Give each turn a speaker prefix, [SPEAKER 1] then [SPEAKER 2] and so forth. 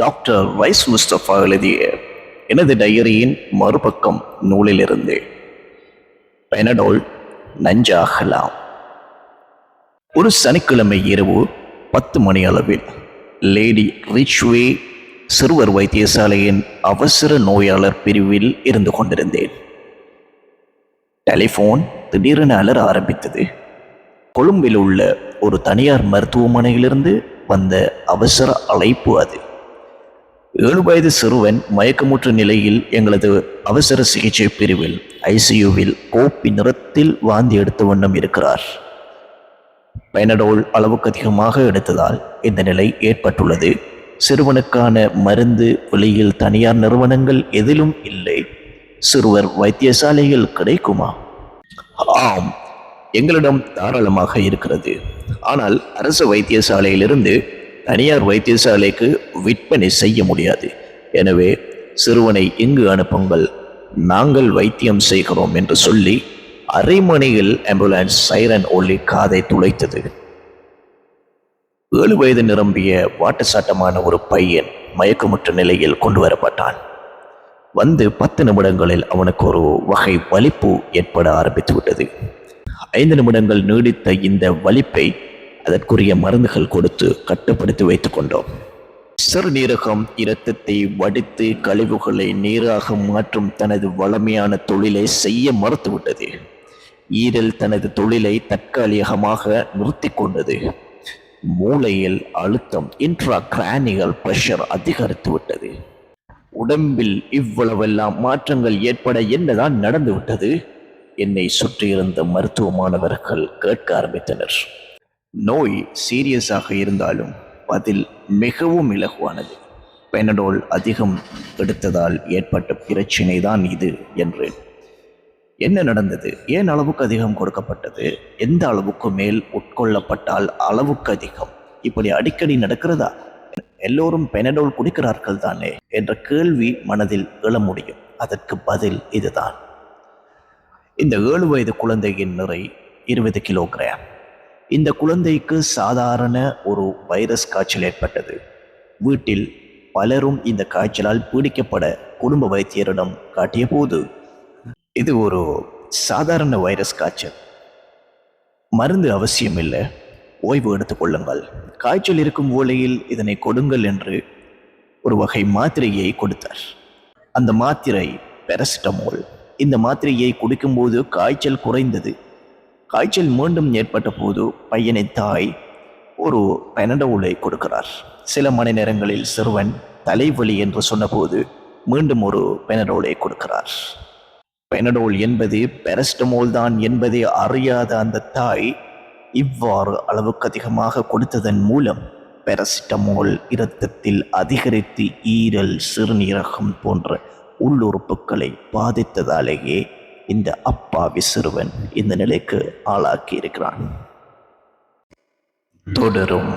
[SPEAKER 1] Doctor wise Mustafa எழுதிய எனது டைரியின் மறுபக்கம் நூலிலிருந்து பெனடோல் நஞ்சாகலாம். ஒரு சனிக்கிழமை இரவு பத்து மணி அளவில் லேடி ரிச்வே சிறுவர் வைத்தியசாலையின் அவசர நோயாளர் பிரிவில் இருந்து கொண்டிருந்தேன். டெலிஃபோன் திடீரென அலற ஆரம்பித்தது. கொழும்பில் உள்ள ஒரு தனியார் மருத்துவமனையிலிருந்து வந்த அவசர அழைப்பு அது. ஏழு வயது சிறுவன் மயக்கமுற்ற நிலையில் எங்களது அவசர சிகிச்சை பிரிவில் ஐசியூவில் கோப்பி நிறத்தில் வாந்தி எடுத்த வண்ணம் இருக்கிறார். பைனடோல் அளவுக்கு அதிகமாக எடுத்ததால் இந்த நிலை ஏற்பட்டுள்ளது. சிறுவனுக்கான மருந்து வெளியில் தனியார் நிறுவனங்கள் எதிலும் இல்லை. சிறுவர் வைத்தியசாலையில் கிடைக்குமா? ஆம் எங்களிடம் தாராளமாக இருக்கிறது. ஆனால் அரசு வைத்தியசாலையிலிருந்து தனியார் வைத்தியசாலைக்கு விற்பனை செய்ய முடியாது. எனவே சிறுவனை இங்கு அனுப்புங்கள். நாங்கள் வைத்தியம் செய்கிறோம் என்று சொல்லி அரை மணியில் ஆம்புலன்ஸ் சைரன் ஒளி காதை துளைத்தது. ஏழு வயது நிரம்பிய வாட்டசாட்டமான ஒரு பையன் மயக்கமுற்ற நிலையில் கொண்டு வரப்பட்டான். வந்து பத்து நிமிடங்களில் அவனுக்கு ஒரு வகை வலிப்பு ஏற்பட ஆரம்பித்து விட்டது ஐந்து நிமிடங்கள் நீடித்த இந்த வலிப்பை அதற்குரிய மருந்துகள் கொடுத்து கட்டுப்படுத்தி வைத்துக் கொண்டோம். சிறுநீரகம் இரத்தத்தை வடித்து கழிவுகளை நீராக மாற்றும் தனது வளமையான தொழிலை செய்ய மறுத்துவிட்டது. ஈரல் தனது தொழிலை தற்காலிகமாக நிறுத்தி கொண்டது. மூளையில் அழுத்தம் இன்ட்ரா கிரானிகள் பிரஷர் அதிகரித்து விட்டது. உடம்பில் இவ்வளவெல்லாம் மாற்றங்கள் ஏற்பட என்னதான் நடந்துவிட்டது? என்னை சுற்றியிருந்த மருத்துவ மாணவர்கள் கேட்க ஆரம்பித்தனர். நோய் சீரியஸாக இருந்தாலும் பதில் மிகவும் இலகுவானது. பெனடோல் அதிகம் எடுத்ததால் ஏற்பட்ட பிரச்சினை தான் இது என்றேன் என்ன நடந்தது? ஏன் அளவுக்கு அதிகம் கொடுக்கப்பட்டது? எந்த அளவுக்கு மேல் உட்கொள்ளப்பட்டால் அளவுக்கு அதிகம்? இப்படி அடிக்கடி நடக்கிறதா? எல்லோரும் பெனடோல் குடிக்கிறார்கள் தானே என்ற கேள்வி மனதில் எழ முடியும். அதற்கு பதில் இதுதான். இந்த ஏழு வயது குழந்தையின் நிறை இருபது கிலோகிராம். இந்த குழந்தைக்கு சாதாரண ஒரு வைரஸ் காய்ச்சல் ஏற்பட்டது. வீட்டில் பலரும் இந்த காய்ச்சலால் பீடிக்கப்பட குடும்ப வைத்தியரிடம் காட்டிய போது இது ஒரு சாதாரண வைரஸ் காய்ச்சல். மருந்து அவசியம் இல்லை ஓய்வு எடுத்துக் கொள்ளுங்கள். காய்ச்சல் இருக்கும் ஓலையில் இதனை கொடுங்கள் என்று ஒரு வகை மாத்திரையை கொடுத்தார். அந்த மாத்திரை பெரசிட்டமோல். இந்த மாத்திரையை குடிக்கும்போது காய்ச்சல் குறைந்தது. காய்ச்சல் மீண்டும் ஏற்பட்ட போது பையனின் தாய் ஒரு பெனடோலை கொடுக்கிறார். சில மணி நேரங்களில் சிறுவன் தலைவலி என்று சொன்னபோது மீண்டும் ஒரு பெனடோலை கொடுக்கிறார். பெனடோல் என்பது பெரஸ்டமோல் தான் என்பதை அறியாத அந்த தாய் இவ்வாறு அளவுக்கு அதிகமாக கொடுத்ததன் மூலம் பெரசிட்டமோல் இரத்தத்தில் அதிகரித்து ஈரல் சிறுநீரகம் போன்ற உள்ளுறுப்புகளை பாதித்ததாலேயே இந்த அப்பாவி சிறுவன் இந்த நிலைக்கு ஆளாக்கி இருக்கிறான் தொடரும்.